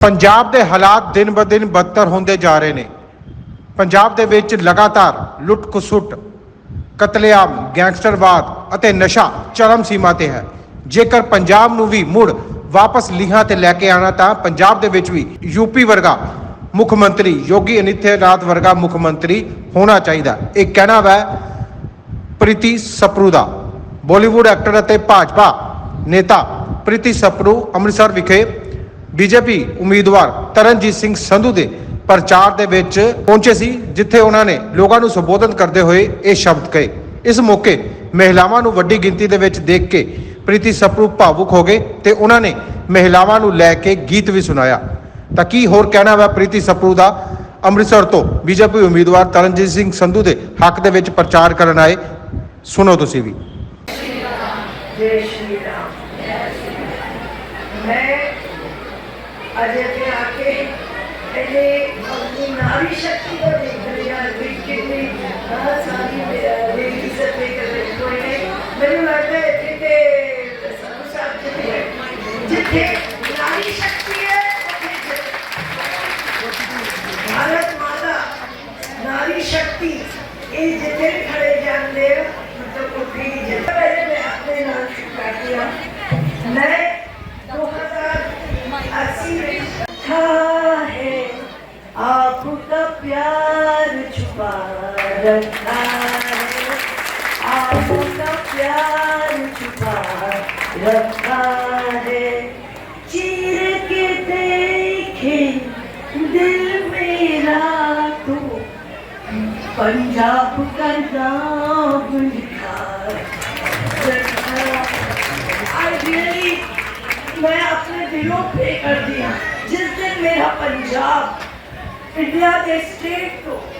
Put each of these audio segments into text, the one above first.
ਪੰਜਾਬ ਦੇ ਹਾਲਾਤ ਦਿਨ ਬ ਦਿਨ ਬਦਤਰ ਹੁੰਦੇ ਜਾ ਰਹੇ ਨੇ। ਪੰਜਾਬ ਦੇ ਵਿੱਚ ਲਗਾਤਾਰ ਲੁੱਟ ਖਸੁੱਟ, ਕਤਲੇਆਮ, ਗੈਂਗਸਟਰਵਾਦ ਅਤੇ ਨਸ਼ਾ ਚਰਮ ਸੀਮਾ ਤੇ ਹੈ। ਜੇਕਰ ਪੰਜਾਬ ਨੂੰ ਵੀ ਮੁੜ ਵਾਪਸ ਲੀਹਾਂ ਤੇ ਲੈ ਕੇ ਆਣਾ ਤਾਂ ਪੰਜਾਬ ਦੇ ਵਿੱਚ ਵੀ ਯੂਪੀ ਵਰਗਾ ਮੁੱਖ ਮੰਤਰੀ, ਯੋਗੀ ਅਨਿਥਿਆਨਾਥ ਵਰਗਾ ਮੁੱਖ ਮੰਤਰੀ ਹੋਣਾ ਚਾਹੀਦਾ। ਇਹ ਕਹਿਣਾ ਵੈ, ਪ੍ਰੀਤੀ ਸਪਰੂ ਦਾ। ਬਾਲੀਵੁੱਡ ਐਕਟਰ ਅਤੇ ਭਾਜਪਾ ਨੇਤਾ ਪ੍ਰੀਤੀ ਸਪਰੂ ਅੰਮ੍ਰਿਤਸਰ ਵਿਖੇ ਬੀਜੇਪੀ ਉਮੀਦਵਾਰ ਤਰਨਜੀਤ ਸਿੰਘ ਸੰਧੂ ਦੇ ਪ੍ਰਚਾਰ ਦੇ ਵਿੱਚ ਪਹੁੰਚੇ ਸੀ, ਜਿੱਥੇ ਉਹਨਾਂ ਨੇ ਲੋਕਾਂ ਨੂੰ ਸੰਬੋਧਨ ਕਰਦੇ ਹੋਏ ਇਹ ਸ਼ਬਦ ਕਹੇ। ਇਸ ਮੌਕੇ ਮਹਿਲਾਵਾਂ ਨੂੰ ਵੱਡੀ ਗਿਣਤੀ ਦੇ ਵਿੱਚ ਦੇਖ ਕੇ ਪ੍ਰੀਤੀ ਸਪਰੂ ਭਾਵੁਕ ਹੋ ਗਏ ਤੇ ਉਹਨਾਂ ਨੇ ਮਹਿਲਾਵਾਂ ਨੂੰ ਲੈ ਕੇ ਗੀਤ ਵੀ ਸੁਣਾਇਆ। ਤਾਂ ਕੀ ਹੋਰ ਕਹਿਣਾ ਹੈ ਪ੍ਰੀਤੀ ਸਪਰੂ ਦਾ? ਅੰਮ੍ਰਿਤਸਰ ਤੋਂ ਬੀਜੇਪੀ ਉਮੀਦਵਾਰ ਤਰਨਜੀਤ ਸਿੰਘ ਸੰਧੂ ਦੇ ਹੱਕ ਦੇ ਵਿੱਚ ਪ੍ਰਚਾਰ ਕਰਨ ਆਏ। ਸੁਣੋ ਤੁਸੀਂ ਵੀ। ਮੈਂ ਅਜੇ ਤੇ ਆ ਕੇ ਇਹਦੇ ਆਪਣੀ ਨਾਰੀ ਸ਼ਕਤੀ ਤੋਂ ਦੇਖ ਲਿਆ, ਵੀ ਕਿੰਨੀ ਬਹੁਤ ਸਾਰੀ पंजाब का नाम लिखा आई मैं अपने दिलों पे कर दिया जिस दिन मेरा पंजाब इंडिया के स्टेट को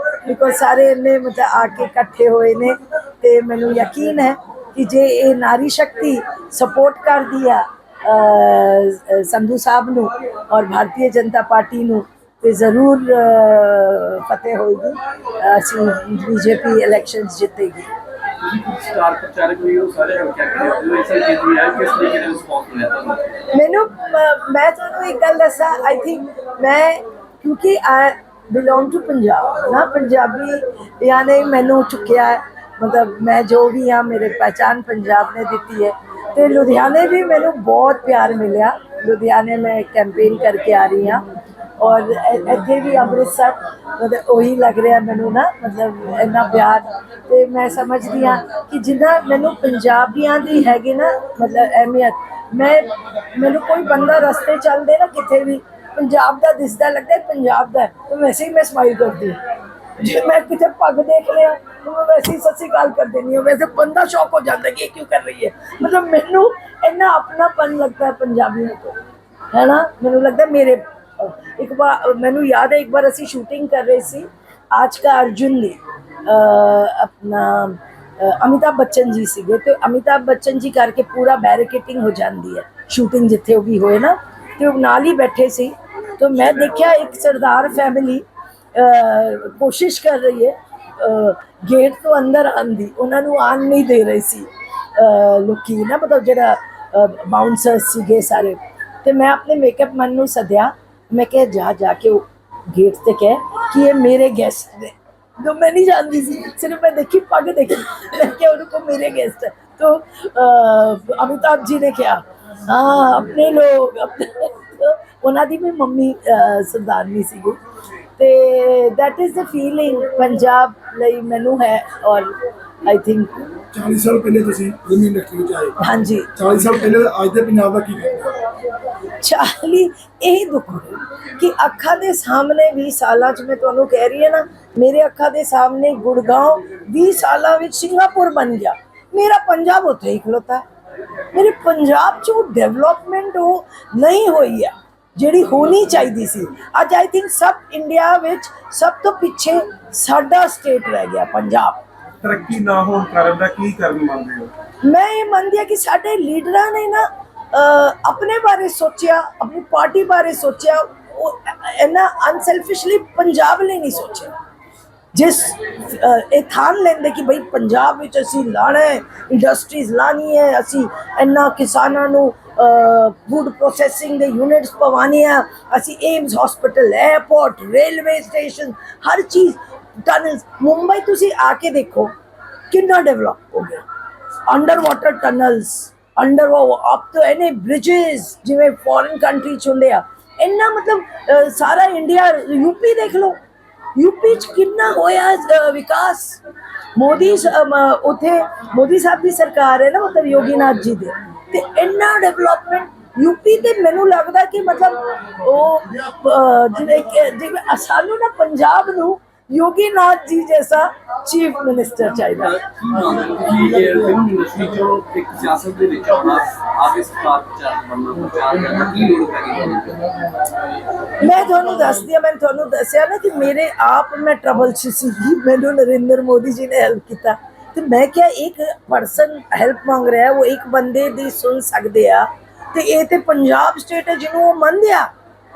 ਬਿਕੋਜ਼ ਸਾਰੇ ਇੰਨੇ ਮਤਲਬ ਆ ਕੇ ਇਕੱਠੇ ਹੋਏ ਨੇ ਤੇ ਮੈਨੂੰ ਯਕੀਨ ਹੈ ਕਿ ਜੇ ਇਹ ਨਾਰੀ ਸ਼ਕਤੀ ਸਪੋਰਟ ਕਰਦੀ ਆ ਸੰਧੂ ਸਾਹਿਬ ਨੂੰ ਔਰ ਭਾਰਤੀ ਜਨਤਾ ਪਾਰਟੀ ਨੂੰ ਤੇ ਜ਼ਰੂਰ ਫਤਿਹ ਹੋਏਗੀ। ਅਸੀਂ ਬੀਜੇਪੀ ਇਲੈਕਸ਼ਨਸ ਜਿੱਤੇਗੀ। ਸਟਾਰ ਪ੍ਰਚਾਰਕ ਵੀ ਹੋ ਸਾਰੇ ਹਮ ਕਿਆ ਕਹਿੰਦੇ ਹੋ ਇਸ ਜਿੱਤ ਵੀ ਹੈ ਕਿਸ ਤਰੀਕੇ ਦਾ ਰਿਸਪੌਂਸ ਮਿਲਿਆ ਤੁਹਾਨੂੰ? ਮੈਨੂੰ ਮੈਂ ਤੁਹਾਨੂੰ ਇੱਕ ਗੱਲ ਦੱਸਾਂ ਆਈ ਥਿੰਕ ਮੈਂ ਕਿਉਂਕਿ ਬਿਲੋਂਗ ਟੂ ਪੰਜਾਬ ਨਾ ਪੰਜਾਬੀ ਯਾਨੀ ਮੈਨੂੰ ਚੁੱਕਿਆ ਹੈ ਮਤਲਬ ਮੈਂ ਜੋ ਵੀ ਹਾਂ ਮੇਰੇ ਪਹਿਚਾਨ ਪੰਜਾਬ ਨੇ ਦਿੱਤੀ ਹੈ ਤੇ ਲੁਧਿਆਣੇ ਵੀ ਮੈਨੂੰ ਬਹੁਤ ਪਿਆਰ ਮਿਲਿਆ ਲੁਧਿਆਣੇ ਮੈਂ ਕੈਂਪੇਨ ਕਰਕੇ ਆ ਰਹੀ ਹਾਂ ਔਰ ਇੱਥੇ ਵੀ ਅੰਮ੍ਰਿਤਸਰ ਮਤਲਬ ਉਹੀ ਲੱਗ ਰਿਹਾ ਮੈਨੂੰ ਨਾ ਮਤਲਬ ਇੰਨਾ ਪਿਆਰ ਤੇ ਮੈਂ ਸਮਝਦੀ ਹਾਂ ਕਿ ਜਿੰਨਾ ਮੈਨੂੰ ਪੰਜਾਬੀਆਂ ਦੀ ਹੈਗੀ ਨਾ ਮਤਲਬ ਅਹਿਮੀਅਤ ਮੈਂ ਮੈਨੂੰ ਕੋਈ ਬੰਦਾ ਰਸਤੇ ਚੱਲਦੇ ਨਾ ਕਿਤੇ ਵੀ ਪੰਜਾਬ ਦਾ ਦਿਸਦਾ ਲੱਗਦਾ ਪੰਜਾਬ ਦਾ ਤਾਂ ਵੈਸੇ ਹੀ ਮੈਂ ਸਮਾਈਲ ਕਰਦੀ ਜੇ ਮੈਂ ਕਿਤੇ ਪੱਗ ਦੇਖ ਲਿਆ ਤਾਂ ਮੈਂ ਵੈਸੇ ਹੀ ਸੱਚੀ ਗੱਲ ਕਰ ਦਿੰਦੀ ਹਾਂ। ਵੈਸੇ ਬੰਦਾ ਸ਼ੌਕ ਹੋ ਜਾਂਦਾ ਕਿ ਇਹ ਕਿਉਂ ਕਰ ਰਹੀ ਹੈ। ਮਤਲਬ ਮੈਨੂੰ ਇੰਨਾ ਆਪਣਾਪਨ ਲੱਗਦਾ ਹੈ ਪੰਜਾਬੀਆਂ ਤੋਂ। ਹੈ ਨਾ? ਮੈਨੂੰ ਲੱਗਦਾ ਮੇਰੇ ਇੱਕ ਵਾਰ ਮੈਨੂੰ ਯਾਦ ਹੈ ਇੱਕ ਵਾਰ ਅਸੀਂ ਸ਼ੂਟਿੰਗ ਕਰ ਰਹੇ ਸੀ। ਆਜ ਕਾ ਅਰਜੁਨ ਨੇ ਅਹ, ਆਪਣਾ ਅਮਿਤਾਭ ਬੱਚਨ ਜੀ ਸੀਗੇ। ਤੇ ਅਮਿਤਾਭ ਬੱਚਨ ਜੀ ਕਰਕੇ ਪੂਰਾ ਬੈਰੀਕੇਟਿੰਗ ਹੋ ਜਾਂਦੀ ਹੈ। ਸ਼ੂਟਿੰਗ ਜਿੱਥੇ ਉਹ ਵੀ ਹੋਏ ਨਾ ਤੇ ਉਹ ਨਾਲ ਹੀ ਬੈਠੇ ਸੀ। ਤਾਂ ਮੈਂ ਦੇਖਿਆ ਇੱਕ ਸਰਦਾਰ ਫੈਮਿਲੀ ਕੋਸ਼ਿਸ਼ ਕਰ ਰਹੀ ਹੈ ਗੇਟ ਤੋਂ ਅੰਦਰ ਆਉਣ ਦੀ ਉਹਨਾਂ ਨੂੰ ਆਣ ਨਹੀਂ ਦੇ ਰਹੇ ਸੀ ਅਹ, ਲੋਕੀ ਨਾ ਮਤਲਬ ਜਿਹੜਾ ਬਾਉਂਸਰ ਸੀਗੇ ਸਾਰੇ ਤੇ ਮੈਂ ਆਪਣੇ ਮੇਕਅਪ ਮੈਨ ਨੂੰ ਸੱਦਿਆ ਮੈਂ ਕਿਹਾ ਜਾ ਜਾ ਕੇ ਉਹ ਗੇਟ ਤੇ ਕਹਿ ਕਿ ਇਹ ਮੇਰੇ ਗੈਸਟ ਨੇ ਜੋ ਮੈਂ ਨਹੀਂ ਜਾਣਦੀ ਸੀ ਸਿਰਫ ਮੈਂ ਦੇਖੀ ਪੱਗ ਦੇਖੀ ਮੈਂ ਕਿਹਾ ਉਹਨੂੰ ਕੋ ਮੇਰੇ ਗੈਸਟ ਹੈ तो ਅਹ, ਅਮਿਤਾਭ ਜੀ ਨੇ ਕਿਹਾ ਹਾਂ ਆਪਣੇ ਲੋਕ ਉਹਨਾਂ ਦੀ ਵੀ ਮੰਮੀ ਸਰਦਾਰਨੀ ਸੀਗੀ ਤੇ that is the feeling Punjab ਲਈ ਮੈਨੂੰ ਹੈ ਔਰ ਆਈ ਥਿੰਕ 40 ਸਾਲ ਪਹਿਲੇ ਤੁਸੀਂ ਫਿਲਮ ਇੰਡਸਟਰੀ ਵਿੱਚ ਆਏ ਹਾਂਜੀ। 40 ਸਾਲ ਪਹਿਲੇ ਦਾ ਅੱਜ ਦੇ ਪੰਜਾਬ ਦਾ ਕੀ ਕਹਿੰਦੇ ਚਾਲੀ ਇਹ ਦੁੱਖ ਕਿ ਅੱਖਾਂ ਦੇ ਸਾਹਮਣੇ 20 ਸਾਲਾਂ ਚ ਮੈਂ ਤੁਹਾਨੂੰ ਕਹਿ ਰਹੀ ਹਾਂ ਨਾ ਮੇਰੇ ਅੱਖਾਂ ਦੇ ਸਾਹਮਣੇ ਗੁੜਗਾंव 20 ਸਾਲਾਂ ਵਿੱਚ ਸਿੰਗਾਪੁਰ ਬਣ ਗਿਆ। ਮੇਰਾ ਪੰਜਾਬ ਉੱਥੇ ਹੀ ਖਲੋਤਾ। ਹੈ ਮੇਰੇ ਪੰਜਾਬ ਚ ਉਹ ਡਿਵੈਲਪਮੈਂਟ ਉਹ ਨਹੀਂ ਹੋਈ ਹੈ। ਜਿਹੜੀ ਹੋਣੀ ਚਾਹੀਦੀ ਸੀ। ਅੱਜ ਆਈ ਥਿੰਕ ਸਭ ਇੰਡੀਆ ਵਿੱਚ ਸਭ ਤੋਂ ਪਿੱਛੇ ਸਾਡਾ ਸਟੇਟ ਰਹਿ ਗਿਆ ਪੰਜਾਬ। ਤਰੱਕੀ ਨਾ ਹੋਣ ਕਾਰਨ ਦਾ ਕੀ ਕਾਰਨ ਮੰਨਦੇ ਹੋ? ਮੈਂ ਇਹ ਮੰਨਦੀ ਹਾਂ ਕਿ ਸਾਡੇ ਲੀਡਰਾਂ ਨੇ ਨਾ ਆਪਣੇ ਬਾਰੇ ਸੋਚਿਆ ਆਪਣੀ ਪਾਰਟੀ ਬਾਰੇ ਸੋਚਿਆ ਉਹ ਇਹਨਾਂ ਅਨਸੈਲਫਿਸ਼ਲੀ ਪੰਜਾਬ ਲਈ ਨਹੀਂ ਸੋਚਿਆ। ਜਿਸ ਇਹ ਥਾਨ ਲੈਂਦੇ ਕਿ ਭਈ ਪੰਜਾਬ ਵਿੱਚ ਅਸੀਂ ਲਾਣਾ ਇੰਡਸਟਰੀਜ਼ ਲਾਣੀ ਹੈ, ਅਸੀਂ ਇੰਨਾ ਕਿਸਾਨਾਂ ਨੂੰ ਫੂਡ ਪ੍ਰੋਸੈਸਿੰਗ ਦੇ ਯੂਨਿਟਸ ਪਵਾਉਣੇ ਆ, ਅਸੀਂ AIIMS hospital airport railway station ਹਰ ਚੀਜ਼ ਟਨਲਸ ਮੁੰਬਈ ਤੁਸੀਂ ਆ ਕੇ ਦੇਖੋ, ਕਿੰਨਾ ਡਿਵੈਲਪ ਹੋ ਗਿਆ। Under water tunnels under up ਤੋਂ ਐਨੇ ਬ੍ਰਿਜਸ ਜਿਵੇਂ ਫੋਰਨ ਕੰਟਰੀ ਚ ਹੁੰਦੇ ਆ। ਇੰਨਾ ਮਤਲਬ ਸਾਰਾ ਇੰਡੀਆ ਯੂਪੀ ਦੇਖ ਲਓ। ਯੂਪੀ ਚ ਕਿੰਨਾ ਹੋਇਆ ਵਿਕਾਸ? ਮੋਦੀ ਸ- ਉੱਥੇ ਮੋਦੀ ਸਾਹਿਬ ਦੀ ਸਰਕਾਰ ਹੈ ਨਾ, ਮਤਲਬ ਯੋਗੀਨਾਥ ਜੀ ਦੇ। ਤੇ ਇੰਨਾ ਡਿਵੈਲਪਮੈਂਟ ਯੂਪੀ ਤੇ ਮੈਨੂੰ ਲੱਗਦਾ ਕਿ ਮਤਲਬ ਉਹ ਜਿਵੇਂ ਸਾਨੂੰ ਨਾ ਪੰਜਾਬ ਨੂੰ ਯੋਗੀਨਾਥ ਜੀ ਜੈਸਾ ਚੀਫ ਮਿਨਿਸਟਰ ਚਾਹੀਦਾ ਇਹ ਫਿਲਮ ਇੰਡਸਟਰੀ ਚੋਂ ਇੱਕ ਸਿਆਸਤ ਦੇ ਵਿੱਚ ਆਉਣਾ ਆਗੇ ਸਟਾਰ ਪ੍ਰਚਾਰ ਬਣਨਾ ਪ੍ਰਚਾਰ ਕਰਨਾ ਕੀ ਲੋੜ ਪੈ ਗਈ ਮੈਂ ਤੁਹਾਨੂੰ ਦੱਸਦੀ ਹਾਂ ਮੈਂ ਤੁਹਾਨੂੰ ਦੱਸਿਆ ਨਾ ਕਿ ਮੇਰੇ ਆਪ ਮੈਂ ਟਰਬਲ ਚ ਸੀ ਮੈਨੂੰ ਨਰਿੰਦਰ ਮੋਦੀ ਜੀ ਨੇ ਹੈਲਪ ਕੀਤਾ ਤੇ ਮੈਂ ਕਿਹਾ ਇੱਕ ਪਰਸਨ ਹੈਲਪ ਮੰਗ ਰਿਹਾ ਹੈ, ਉਹ ਇੱਕ ਬੰਦੇ ਦੀ ਸੁਣ ਸਕਦੇ ਆ ਤੇ ਇਹ ਤੇ ਪੰਜਾਬ ਸਟੇਟ ਹੈ ਜਿਹਨੂੰ ਉਹ ਮੰਨਦੇ ਆ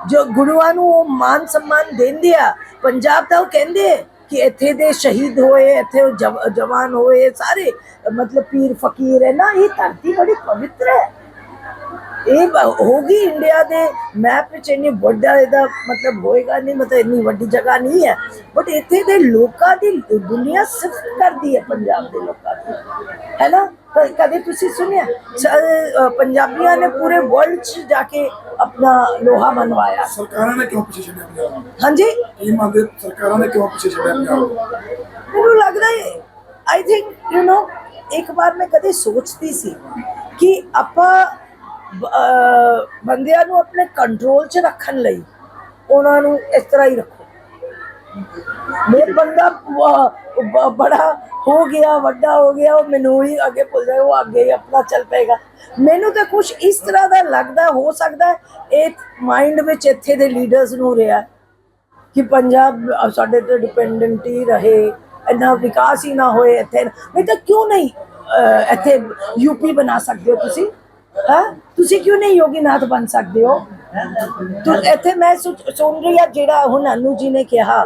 ਜੋ ਗੁਰੂਆਂ ਨੂੰ ਉਹ ਮਾਨ ਸਨਮਾਨ ਦਿੰਦੇ ਆ, ਪੰਜਾਬ ਤਾਂ ਉਹ ਕਹਿੰਦੇ ਕਿ ਇੱਥੇ ਦੇ ਸ਼ਹੀਦ ਹੋਏ, ਇੱਥੇ ਜਵਾਨ ਹੋਏ, ਸਾਰੇ, ਮਤਲਬ ਪੀਰ ਫਕੀਰ ਹੈ ਨਾ, ਇਹ ਧਰਤੀ ਬੜੀ ਪਵਿੱਤਰ ਹੈ। ਇਹ ਹੋਗੀ ਇੰਡੀਆ ਦੇ ਮੈਪ ਵਿੱਚ ਇੰਨੀ ਵੱਡਾ ਇਹਦਾ ਮਤਲਬ ਹੋਏਗਾ ਨਹੀਂ, ਮਤਲਬ ਇੰਨੀ ਵੱਡੀ ਜਗ੍ਹਾ ਨਹੀਂ ਹੈ। ਬਟ ਇੱਥੇ ਦੇ ਲੋਕਾਂ ਦੀ ਦੁਨੀਆ ਸਿਫਤ ਕਰਦੀ ਹੈ, ਪੰਜਾਬ ਦੇ ਲੋਕਾਂ ਦੀ। ਹੈ ਨਾ? ਕ- ਕਦੇ ਤੁਸੀਂ ਸੁਣਿਆ? ਸ- ਅ, ਪੰਜਾਬੀਆਂ ਨੇ ਪੂਰੇ ਵਰਲਡ 'ਚ ਜਾ ਕੇ ਆਪਣਾ ਲੋਹਾ ਮਨਵਾਇਆ ਸਰਕਾਰਾਂ ਨੇ ਕਿਉਂ ਪਿੱਛੇ ਛੱਡਿਆ ਪੰਜਾਬ ਨੂੰ? ਹਾਂਜੀ? ਕੀ ਮੰਨਦੇ ਸਰਕਾਰਾਂ ਨੇ ਕਿਉਂ ਪਿੱਛੇ ਛੱਡਿਆ ਪੰਜਾਬ ਨੂੰ? ਮੈਨੂੰ ਲੱਗਦਾ ਹੈ ਆਈ ਥਿੰਕ ਯੂ نو ਇੱਕ ਵਾਰ ਮੈਂ ਕਦੇ ਸੋਚਦੀ ਸੀ ਕਿ ਆਪਾਂ ਬ- ਅਹ ਬੰਦਿਆਂ ਨੂੰ ਆਪਣੇ ਕੰਟਰੋਲ 'ਚ ਰੱਖਣ ਲਈ ਉਹਨਾਂ ਨੂੰ ਇਸ ਤਰ੍ਹਾਂ ਹੀ ਰੱਖੋ। ਮੇਰੇ ਬੰਦਾ ਬੜਾ ਹੋ ਗਿਆ ਵੱਡਾ ਹੋ ਗਿਆ ਉਹ ਮੈਨੂੰ ਹੀ ਅੱਗੇ ਭੁੱਲ ਜਾਏ ਉਹ ਅੱਗੇ ਹੀ ਆਪਣਾ ਚੱਲ ਪਏਗਾ। ਮੈਨੂੰ ਤਾਂ ਕੁਝ ਇਸ ਤਰ੍ਹਾਂ ਦਾ ਲੱਗਦਾ ਹੋ ਸਕਦਾ ਇਹ ਮਾਈਂਡ ਵਿੱਚ ਇੱਥੇ ਦੇ ਲੀਡਰਸ ਨੂੰ ਰਿਹਾ ਕਿ ਪੰਜਾਬ ਸਾਡੇ ਤੇ ਡਿਪੈਂਡੈਂਟ ਹੀ ਰਹੇ ਇੰਨਾ ਵਿਕਾਸ ਹੀ ਨਾ ਹੋਏ ਇੱਥੇ। ਨਹੀਂ ਤਾਂ ਕਿਉਂ ਨਹੀਂ ਅ, ਇੱਥੇ ਯੂਪੀ ਬਣਾ ਸਕਦੇ ਹੋ ਤੁਸੀਂ? ਹਾਂ? ਤੁਸੀਂ ਕਿਉਂ ਨਹੀਂ ਯੋਗੀਨਾਥ ਬਣ ਸਕਦੇ ਹੋ? ਤੂੰ ਇੱਥੇ ਮੈਂ ਸੁਣ ਰਹੀ ਆ ਜਿਹੜਾ ਹੁਣ ਅਨੂ ਜੀ ਨੇ ਕਿਹਾ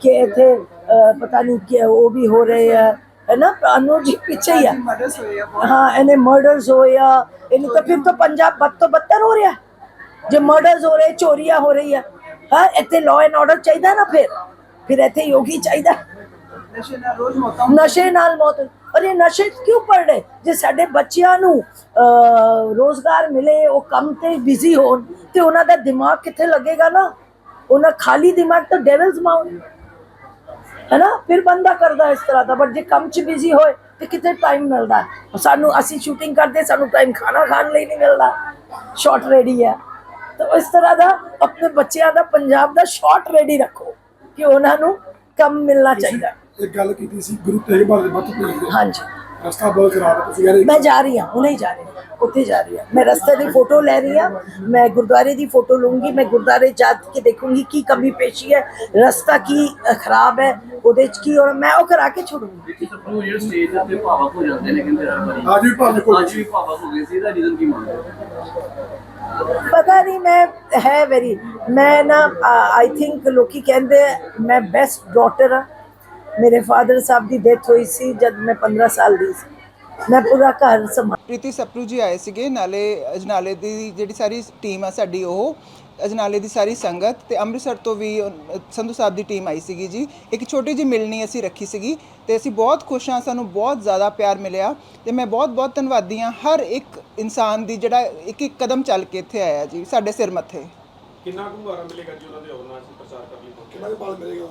ਕਿ ਇੱਥੇ ਪਤਾ ਨਹੀਂ ਕਿ ਉਹ ਵੀ ਹੋ ਰਹੇ ਆ ਹੈ ਨਾ? ਅਨੂ ਜੀ ਪਿੱਛੇ ਹੀ ਆ। ਹਾਂ ਇਹਨੇ ਮਰਡਰਸ ਹੋਇਆ ਇਹਨੇ ਤਾਂ ਫਿਰ ਤਾਂ ਪੰਜਾਬ ਬਦ ਤੋਂ ਬੱਤਰ ਹੋ ਰਿਹਾ। ਜੇ ਮਰਡਰਸ ਹੋ ਰਹੇ ਚੋਰੀਆਂ ਹੋ ਰਹੀ ਆ ਹਾਂ ਇੱਥੇ ਲਾਅ ਐਂਡ ਆਰਡਰ ਚਾਹੀਦਾ ਨਾ ਫਿਰ? ਫਿਰ ਇੱਥੇ ਯੋਗੀ ਚਾਹੀਦਾ। ਨਸ਼ੇ ਨਾਲ ਮੌਤ ਔਰ ਇਹ ਨਸ਼ੇ ਕਿਉਂ ਪੜ ਰਹੇ? ਜੇ ਸਾਡੇ ਬੱਚਿਆਂ ਨੂੰ ਅਹ, ਰੋਜ਼ਗਾਰ ਮਿਲੇ ਉਹ ਕੰਮ ਤੇ ਬਿਜ਼ੀ ਹੋਣ ਤੇ ਉਹਨਾਂ ਦਾ ਦਿਮਾਗ ਕਿੱਥੇ ਲੱਗੇਗਾ ਨਾ? ਉਹਨਾਂ ਖਾਲੀ ਦਿਮਾਗ ਤਾਂ ਡੈਵਲਸ ਮਾਉਂਡ ਹੈ ਨਾ ਫਿਰ ਬੰਦਾ ਕਰਦਾ ਇਸ ਤਰ੍ਹਾਂ ਦਾ ਬਟ ਜੇ ਕੰਮ 'ਚ ਬਿਜ਼ੀ ਹੋਏ ਤੇ ਕਿਤੇ ਟਾਈਮ ਮਿਲਦਾ। ਸਾਨੂੰ ਅਸੀਂ ਸ਼ੂਟਿੰਗ ਕਰਦੇ ਸਾਨੂੰ ਟਾਈਮ ਖਾਣਾ ਖਾਣ ਲਈ ਨਹੀਂ ਮਿਲਦਾ। ਸ਼ਾਰਟ ਰੈਡੀ ਹੈ। ਤਾਂ ਇਸ ਤਰ੍ਹਾਂ ਦਾ ਆਪਣੇ ਬੱਚਿਆਂ ਦਾ ਪੰਜਾਬ ਦਾ ਸ਼ਾਰਟ ਰੈਡੀ ਰੱਖੋ ਕਿ ਉਹਨਾਂ ਨੂੰ ਕੰਮ ਮਿਲਣਾ ਚਾਹੀਦਾ। ਇੱਕ ਗੱਲ ਕੀਤੀ ਸੀ ਗੁਰੂ ਤੇਗ ਬਹਾਦਰ ਦੇ ਬੱਤ ਤੇ ਹਾਂਜੀ। ਰਸਤਾ ਬਹੁਤ ਖਰਾਬ ਹੈ ਤੁਸੀਂ ਕਹਿੰਦੇ ਮੈਂ ਜਾ ਰਹੀ ਹਾਂ ਹੁਣੇ ਹੀ ਜਾ ਰਹੀ ਹਾਂ ਉੱਥੇ ਜਾ ਰਹੀ ਹਾਂ। ਮੈਂ ਰਸਤੇ ਦੀ ਫੋਟੋ ਲੈ ਰਹੀ ਹਾਂ ਮੈਂ ਗੁਰਦੁਆਰੇ ਦੀ ਫੋਟੋ ਲੂੰਗੀ ਮੈਂ ਗੁਰਦੁਆਰੇ ਜਾ ਕੇ ਦੇਖੂੰਗੀ ਕੀ ਕਮੀ ਪੇਸ਼ੀ ਹੈ ਰਸਤਾ ਕੀ ਖਰਾਬ ਹੈ ਉਹਦੇ ਚ ਕੀ ਔਰ ਮੈਂ ਉਹ ਕਰਾ ਕੇ ਛੋੜੂੰਗੀ ਕਿ ਸਭ ਨੂੰ ਜਿਹੜੇ ਸਟੇਜ ਤੇ ਭਾਵਕ ਹੋ ਜਾਂਦੇ ਨੇ ਕਹਿੰਦੇ ਹਰ ਵਾਰੀ ਅੱਜ ਵੀ ਭਾਵੇਂ ਕੋਈ ਅੱਜ ਵੀ ਭਾਵਕ ਹੋ ਗਏ ਸੀ ਇਹਦਾ ਰੀਜ਼ਨ ਕੀ ਮੰਨਦੇ ਹੋ? ਪਤਾ ਨਹੀਂ ਮੈਂ ਹੈ ਵੈਰੀ ਮੈਂ ਨਾ ਆਈ ਥਿੰਕ ਲੋਕੀ ਕਹਿੰਦੇ ਮੈਂ ਬੈਸਟ ਡਾਟਰ ਆ ਮੇਰੇ ਫਾਦਰ ਸਾਹਿਬ ਦੀ ਡੈਥ ਹੋਈ ਸੀ ਜਦ ਮੈਂ 15 ਸਾਲ ਦੀ ਸੀ। ਮੈਂ ਪੂਰਾ ਘਰ ਸੰਭਾਲ ਪ੍ਰੀਤੀ ਸਪਰੂ ਜੀ ਆਏ ਸੀਗੇ ਨਾਲੇ ਅਜਨਾਲੇ ਦੀ ਜਿਹੜੀ ਸਾਰੀ ਟੀਮ ਆ ਸਾਡੀ ਉਹ ਅਜਨਾਲੇ ਦੀ ਸਾਰੀ ਸੰਗਤ ਤੇ ਅੰਮ੍ਰਿਤਸਰ ਤੋਂ ਵੀ ਸੰਧੂ ਸਾਹਿਬ ਦੀ ਟੀਮ ਆਈ ਸੀਗੀ ਜੀ। ਇੱਕ ਛੋਟੀ ਜਿਹੀ ਮਿਲਣੀ ਅਸੀਂ ਰੱਖੀ ਸੀਗੀ ਤੇ ਅਸੀਂ ਬਹੁਤ ਖੁਸ਼ ਹਾਂ ਸਾਨੂੰ ਬਹੁਤ ਜ਼ਿਆਦਾ ਪਿਆਰ ਮਿਲਿਆ ਤੇ ਮੈਂ ਬਹੁਤ ਬਹੁਤ ਧੰਨਵਾਦੀ ਹਾਂ ਹਰ ਇੱਕ ਇਨਸਾਨ ਦੀ ਜਿਹੜਾ ਇੱਕ ਇੱਕ ਕਦਮ ਚੱਲ ਕੇ ਇੱਥੇ ਆਇਆ ਜੀ ਸਾਡੇ ਸਿਰ ਮੱਥੇ। ਕਿੰਨਾ ਕੁ ਵਾਰਾ ਮਿਲੇਗਾ ਜੀ ਉਹਨਾਂ ਦੇ ਆਉਣ ਨਾਲ ਪ੍ਰਚਾਰ ਕਰਨ ਲਈ ਕਿੰਨਾ ਕੁ ਬਲ ਮਿਲੇਗਾ?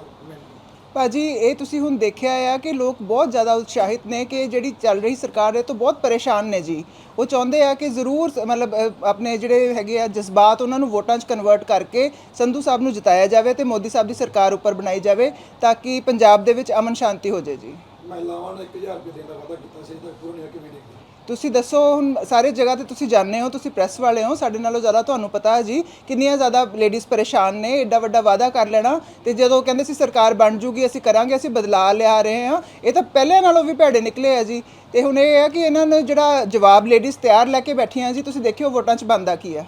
ਭਾਜੀ, ਇਹ ਤੁਸੀਂ ਹੁਣ ਦੇਖਿਆ ਆ ਕਿ ਲੋਕ ਬਹੁਤ ਜ਼ਿਆਦਾ ਉਤਸ਼ਾਹਿਤ ਨੇ ਕਿ ਜਿਹੜੀ ਚੱਲ ਰਹੀ ਸਰਕਾਰ ਹੈ ਤੋਂ ਬਹੁਤ ਪਰੇਸ਼ਾਨ ਨੇ ਜੀ। ਉਹ ਚਾਹੁੰਦੇ ਆ ਕਿ ਜ਼ਰੂਰ ਮਤਲਬ ਆਪਣੇ ਜਿਹੜੇ ਹੈਗੇ ਆ ਜਜ਼ਬਾਤ ਉਹਨਾਂ ਨੂੰ ਵੋਟਾਂ 'ਚ ਕਨਵਰਟ ਕਰਕੇ ਸੰਧੂ ਸਾਹਿਬ ਨੂੰ ਜਿਤਾਇਆ ਜਾਵੇ ਤੇ ਮੋਦੀ ਸਾਹਿਬ ਦੀ ਸਰਕਾਰ ਉੱਪਰ ਬਣਾਈ ਜਾਵੇ ਤਾਂ ਕਿ ਪੰਜਾਬ ਦੇ ਵਿੱਚ ਅਮਨ ਸ਼ਾਂਤੀ ਹੋ ਜਾਏ ਜੀ। ਮਹਿਲਾਵਾਂ ਨੇ 1000 ਰੁਪਏ ਦੇਣ ਦਾ ਵਾਅਦਾ ਕੀਤਾ ਸੀ ਤਾਂ ਪੂਰਾ ਨਹੀਂ ਹੋਇਆ ਕਿਵੇਂ ਦੇਖਦੇ ਤੁਸੀਂ ਦੱਸੋ ਹੁਣ ਸਾਰੇ ਜਗ੍ਹਾ ਤੇ ਤੁਸੀਂ ਜਾਣਦੇ ਹੋ, ਤੁਸੀਂ ਪ੍ਰੈਸ ਵਾਲੇ ਹੋ, ਸਾਡੇ ਨਾਲੋਂ ਜ਼ਿਆਦਾ ਤੁਹਾਨੂੰ ਪਤਾ ਹੈ ਜੀ, ਕਿੰਨੀਆਂ ਜ਼ਿਆਦਾ ਲੇਡੀਜ਼ ਪਰੇਸ਼ਾਨ ਨੇ ਐਡਾ ਵੱਡਾ ਵਾਅਦਾ ਕਰ ਲੈਣਾ, ਤੇ ਜਦੋਂ ਕਹਿੰਦੇ ਸੀ ਸਰਕਾਰ ਬਣ ਜੂਗੀ, ਅਸੀਂ ਕਰਾਂਗੇ, ਅਸੀਂ ਬਦਲਾਅ ਲਿਆ ਰਹੇ ਹਾਂ, ਇਹ ਤਾਂ ਪਹਿਲਿਆਂ ਨਾਲੋਂ ਵੀ ਭੈੜੇ ਨਿਕਲੇ ਆ ਜੀ। ਤੇ ਹੁਣ ਇਹ ਹੈ ਕਿ ਇਹਨਾਂ ਨੂੰ ਜਿਹੜਾ ਜਵਾਬ ਲੇਡੀਜ਼ ਤਿਆਰ ਲੈ ਕੇ ਬੈਠੀਆਂ ਜੀ, ਤੁਸੀਂ ਦੇਖਿਓ ਵੋਟਾਂ 'ਚ ਬੰਦਾ ਕੀ ਹੈ।